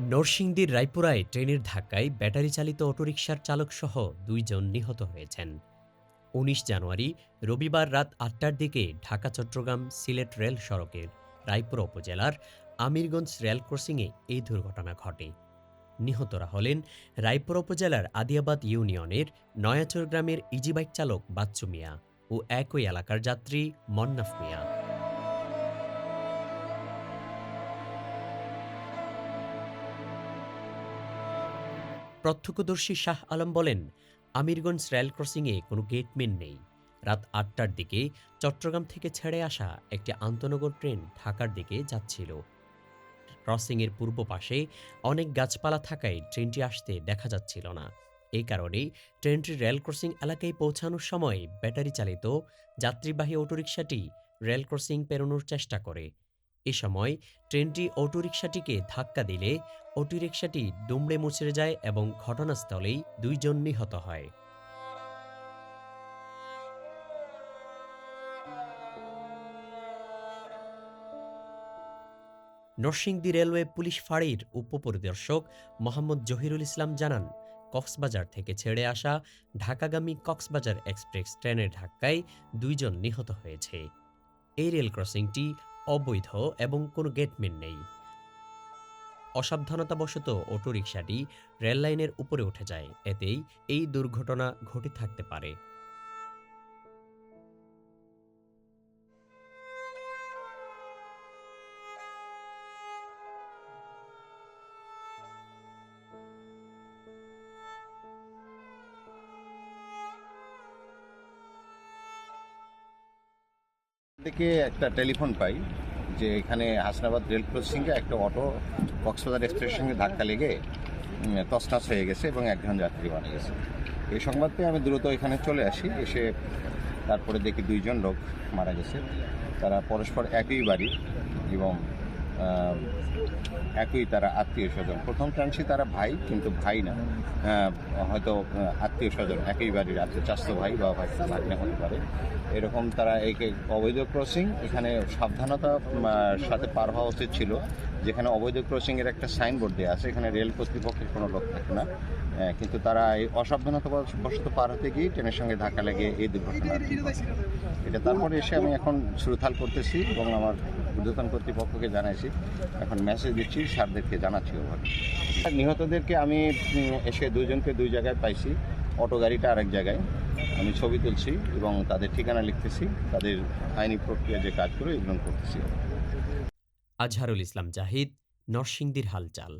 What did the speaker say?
নরসিংদীর রায়পুরায় ট্রেনের ধাক্কায় ব্যাটারি চালিত অটোরিকশার চালকসহ দুইজন নিহত হয়েছেন। উনিশ জানুয়ারি, রবিবার রাত আটটার দিকে ঢাকা, চট্টগ্রাম সিলেট রেল সড়কের রায়পুরা উপজেলার আমিরগঞ্জ রেল ক্রসিংয়ে এই দুর্ঘটনা ঘটে। নিহতরা হলেন রায়পুর উপজেলার আদিয়াবাদ ইউনিয়নের নয়াচর গ্রামের ইজিবাইক চালক বাচ্চু মিয়া ও একই এলাকার যাত্রী মন্নাফ মিয়া। প্রত্যক্ষদর্শী শাহ আলম বলেন, আমিরগঞ্জ রেল ক্রসিংয়ে কোনো গেটম্যান নেই। রাত আটটার দিকে চট্টগ্রাম থেকে ছেড়ে আসা একটি আন্তনগর ট্রেন ঢাকার দিকে যাচ্ছিল। ক্রসিংয়ের পূর্ব পাশে অনেক গাছপালা থাকায় ট্রেনটি আসতে দেখা যাচ্ছিল না। এই কারণে ট্রেনটি রেল ক্রসিং এলাকায় পৌঁছানোর সময় ব্যাটারি চালিত যাত্রীবাহী অটোরিকশাটি রেল ক্রসিং পেরোনোর চেষ্টা করে। এ সময় ট্রেনটি অটোরিকশাটিকে ধাক্কা দিলে অটোরিকশাটি দুমড়ে মুচড়ে যায় এবং ঘটনাস্থলেই দুইজন নিহত হয়। নরসিংদী রেলওয়ে পুলিশ ফাঁড়ির উপপরিদর্শক মোহাম্মদ জহিরুল ইসলাম জানান, কক্সবাজার থেকে ছেড়ে আসা ঢাকাগামী কক্সবাজার এক্সপ্রেস ট্রেনের ধাক্কায় দুইজন নিহত হয়েছে। এই রেল ক্রসিংটি অবৈধ এবং কোনো গেটম্যান নেই। অসাবধানতাবশত অটোরিকশাটি রেললাইনের উপরে উঠে যায়। এতেই এই দুর্ঘটনা ঘটে থাকতে পারে। থেকে একটা টেলিফোন পাই যে এখানে হাসনাবাদ রেল ক্রসিংয়ে একটা অটো কক্সবাজার এক্সপ্রেসের সঙ্গে ধাক্কা লেগে তসনাস হয়ে গেছে এবং একজন যাত্রী মারা গেছে। এই সংবাদ পেয়ে আমি দ্রুত এখানে চলে আসি, এসে তারপরে দেখি দুইজন লোক মারা গেছে। তারা পরস্পর একই বাড়ি এবং একই তারা আত্মীয় স্বজন। প্রথম চান্সই তারা ভাই, কিন্তু ভাই না। হয়তো আত্মীয় স্বজন, একই বাড়ির আত্মীয় চাস্তো ভাই বা ভাই, ভাগ্নে হতে পারে। এরকম তারা এই অবৈধ ক্রসিং এখানে সাবধানতা সাথে পার হওয়া উচিত ছিল। যেখানে অবৈধ ক্রসিংয়ের একটা সাইনবোর্ড দেওয়া আছে, এখানে রেল কর্তৃপক্ষের কোনো লোক থাকে না। কিন্তু তারা এই অসাবধানতা বশত পার হতে গিয়ে ট্রেনের সঙ্গে ধাক্কা লেগে এই দুর্ঘটনা ঘটে। এটা তারপরে এসে আমি এখন সুরথাল করতেছি এবং আমার ঊর্ধ্বতন কর্তৃপক্ষকে জানাইছি। এখন মেসেজ দিচ্ছি, স্যারদেরকে জানাচ্ছি ওভাবে। নিহতদেরকে আমি এসে দুজনকে দুই জায়গায় পাইছি। অটো গাড়িটা আরেক জায়গায়। আমি ছবি তুলছি এবং তাদের ঠিকানা লিখতেছি। তাদের আইনি প্রক্রিয়া যে কাজগুলো, এগুলো করতেছি। আজহারুল ইসলাম জাহিদ, নরসিংদীর হালচাল।